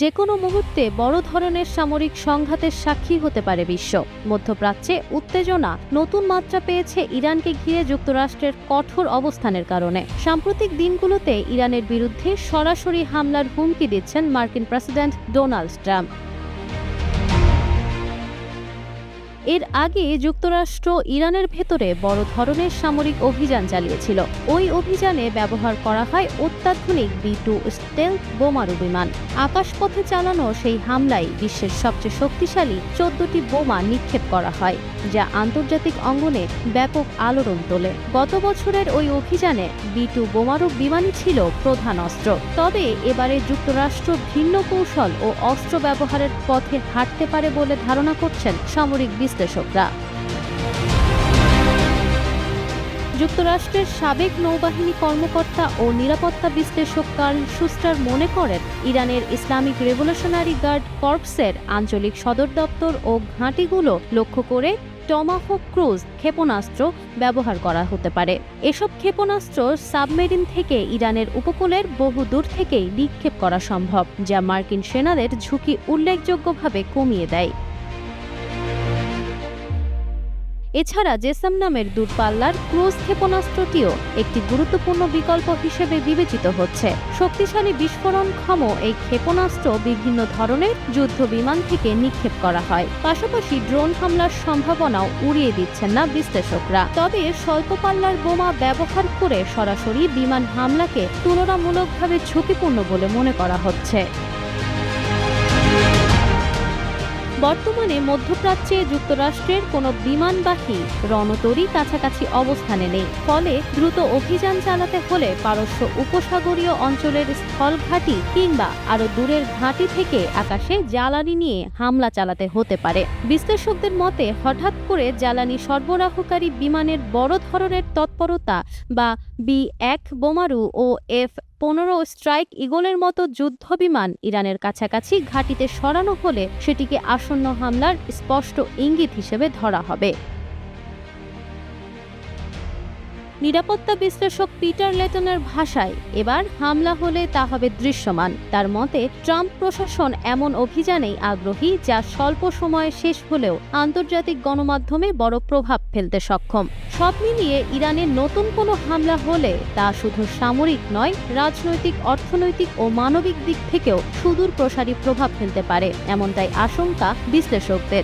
যে কোনো মুহূর্তে বড় ধরনের সামরিক সংঘাতের সাক্ষী হতে পারে বিশ্ব। মধ্যপ্রাচ্যে উত্তেজনা নতুন মাত্রা পেয়েছে ইরানকে ঘিরে যুক্তরাষ্ট্রের কঠোর অবস্থানের কারণে। সাম্প্রতিক দিনগুলোতে ইরানের বিরুদ্ধে সরাসরি হামলার হুমকি দিচ্ছেন মার্কিন প্রেসিডেন্ট ডোনাল্ড ট্রাম্প। এর আগে যুক্তরাষ্ট্র ইরানের ভেতরে বড় ধরনের সামরিক অভিযান চালিয়েছিল। ওই অভিযানে ব্যবহার করা হয় অত্যাধুনিক বি টু স্টেলথ বোমারু বিমান আকাশপথে চালানো সেই হামলায় বিশ্বের সবচেয়ে শক্তিশালী চোদ্দটি বোমা নিক্ষেপ করা হয়, যা আন্তর্জাতিক অঙ্গনে ব্যাপক আলোড়ন তোলে। গত বছরের ওই অভিযানে বি টু বোমারু বিমানই ছিল প্রধান অস্ত্র। তবে এবারে যুক্তরাষ্ট্র ভিন্ন কৌশল ও অস্ত্র ব্যবহারের পথে হাঁটতে পারে বলে ধারণা করছেন সামরিক বিশ্লেষকরা। যুক্তরাষ্ট্রের সাবেক নৌবাহিনী কর্মকর্তা ও নিরাপত্তা বিশ্লেষক কার্ল সুস্টার মনে করেন, ইরানের ইসলামিক রেভলিউশনারি গার্ড কর্পসের আঞ্চলিক সদর দপ্তর ও ঘাঁটিগুলো লক্ষ্য করে টমাহক ক্রুজ ক্ষেপণাস্ত্র ব্যবহার করা হতে পারে। এসব ক্ষেপণাস্ত্র সাবমেরিন থেকে ইরানের উপকূলের বহু দূর থেকেই নিক্ষেপ করা সম্ভব, যা মার্কিন সেনাদের ঝুঁকি উল্লেখযোগ্যভাবে কমিয়ে দেয়। এছাড়া জেসাম নামের দূরপাল্লার ক্রুজ ক্ষেপণাস্ত্রটিও একটি গুরুত্বপূর্ণ বিকল্প হিসেবে বিবেচিত হচ্ছে। শক্তিশালী বিস্ফোরণক্ষম এই ক্ষেপণাস্ত্র বিভিন্ন ধরনের যুদ্ধ বিমান থেকে নিক্ষেপ করা হয়। পাশাপাশি ড্রোন হামলার সম্ভাবনাও উড়িয়ে দিচ্ছেন না বিশ্লেষকরা। তবে স্বল্প পাল্লার বোমা ব্যবহার করে সরাসরি বিমান হামলাকে তুলনামূলকভাবে ঝুঁকিপূর্ণ বলে মনে করা হচ্ছে। বর্তমানে মধ্যপ্রাচ্যে যুক্তরাষ্ট্রের কোনো বিমানবাহী রণতরী কাছাকাছি অবস্থানে নেই। ফলে দ্রুত অভিযান চালাতে হলে পারস্য উপসাগরীয় অঞ্চলের স্থলঘাঁটি কিংবা আরও দূরের ঘাঁটি থেকে আকাশে জ্বালানি নিয়ে হামলা চালাতে হতে পারে। বিশ্লেষকদের মতে, হঠাৎ করে জ্বালানি সরবরাহকারী বিমানের বড় ধরনের তৎপরতা বা বি এক বোমারু ও এফ পনেরো স্ট্রাইক ইগলের মতো যুদ্ধবিমান ইরানের কাছাকাছি ঘাঁটিতে সরানো হলে সেটিকে আসন্ন হামলার স্পষ্ট ইঙ্গিত হিসেবে ধরা হবে। নিরাপত্তা বিশ্লেষক পিটার লেটনের ভাষায়, এবার হামলা হলে তা হবে দৃশ্যমান। তার মতে, ট্রাম্প প্রশাসন এমন অভিযানেই আগ্রহী যা স্বল্প সময়ে শেষ হলেও আন্তর্জাতিক গণমাধ্যমে বড় প্রভাব ফেলতে সক্ষম। সব মিলিয়ে ইরানের নতুন কোনো হামলা হলে তা শুধু সামরিক নয়, রাজনৈতিক, অর্থনৈতিক ও মানবিক দিক থেকেও সুদূর প্রসারী প্রভাব ফেলতে পারে, এমনটাই আশঙ্কা বিশ্লেষকদের।